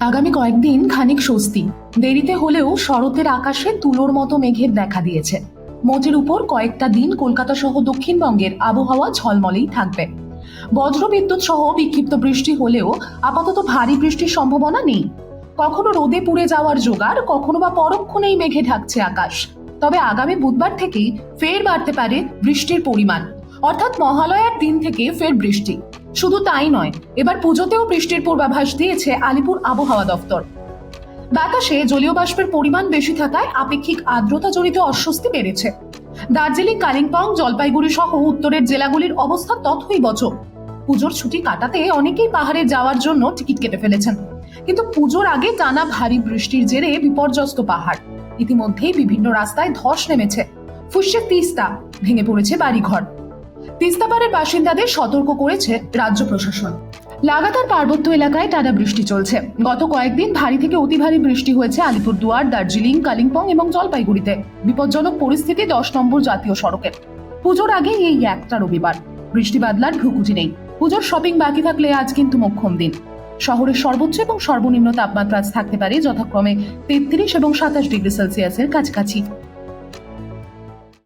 আগামী কয়েকদিন খানিক স্বস্তি। দেরিতে হলেও শরতের আকাশে তুলোর মতো মেঘের দেখা দিয়েছে। মোটের উপর কয়েকটা দিন কলকাতা সহ দক্ষিণবঙ্গের আবহাওয়া ঝলমলেই থাকবে। বজ্র বিদ্যুৎ সহ বিক্ষিপ্ত বৃষ্টি হলেও আপাতত ভারী বৃষ্টির সম্ভাবনা নেই। কখনো রোদে পুড়ে যাওয়ার জোগাড়, কখনো বা পরক্ষণেই মেঘে ঢাকছে আকাশ। তবে আগামী বুধবার থেকেই ফের বাড়তে পারে বৃষ্টির পরিমাণ। অর্থাৎ মহালয়ার দিন থেকে ফের বৃষ্টি। শুধু তাই নয়, এবার পুজোতেও বৃষ্টির পূর্বাভাস দিয়েছে আলিপুর আবহাওয়া দফতর বাতাসে জলীয় বাষ্পের পরিমাণ বেশি থাকায় আপেক্ষিক আর্দ্রতা জনিত অস্বস্তি বেড়েছে। দার্জিলিং, কালিম্পং, জলপাইগুড়ি সহ উত্তরের জেলাগুলির অবস্থা তথই বচ পুজোর ছুটি কাটাতে অনেকেই পাহাড়ে যাওয়ার জন্য টিকিট কেটে ফেলেছেন। কিন্তু পুজোর আগে টানা ভারী বৃষ্টির জেরে বিপর্যস্ত পাহাড়। ইতিমধ্যেই বিভিন্ন রাস্তায় ধস নেমেছে। ফুসছে তিস্তা, ভেঙে পড়েছে বাড়িঘর। তিস্তাপাড়ের বাসিন্দাদের সতর্ক করেছে রাজ্য প্রশাসন। লাগাতার পার্বত্য এলাকায় টানা বৃষ্টি চলছে। গত কয়েকদিন ভারী থেকে অতি ভারী বৃষ্টি হয়েছে আলিপুরদুয়ার, দার্জিলিং, কালিম্পং এবং জলপাইগুড়িতে। বিপজ্জনক পরিস্থিতি দশ নম্বর জাতীয় সড়কের পুজোর আগে এই একটা রবিবার। বৃষ্টি বাদলার ভ্রুকুটি নেই। পুজোর শপিং বাকি থাকলে আজ কিন্তু মোক্ষম দিন। শহরের সর্বোচ্চ এবং সর্বনিম্ন তাপমাত্রা আজ থাকতে পারে যথাক্রমে তেত্রিশ এবং সাতাশ ডিগ্রি সেলসিয়াসের কাছাকাছি।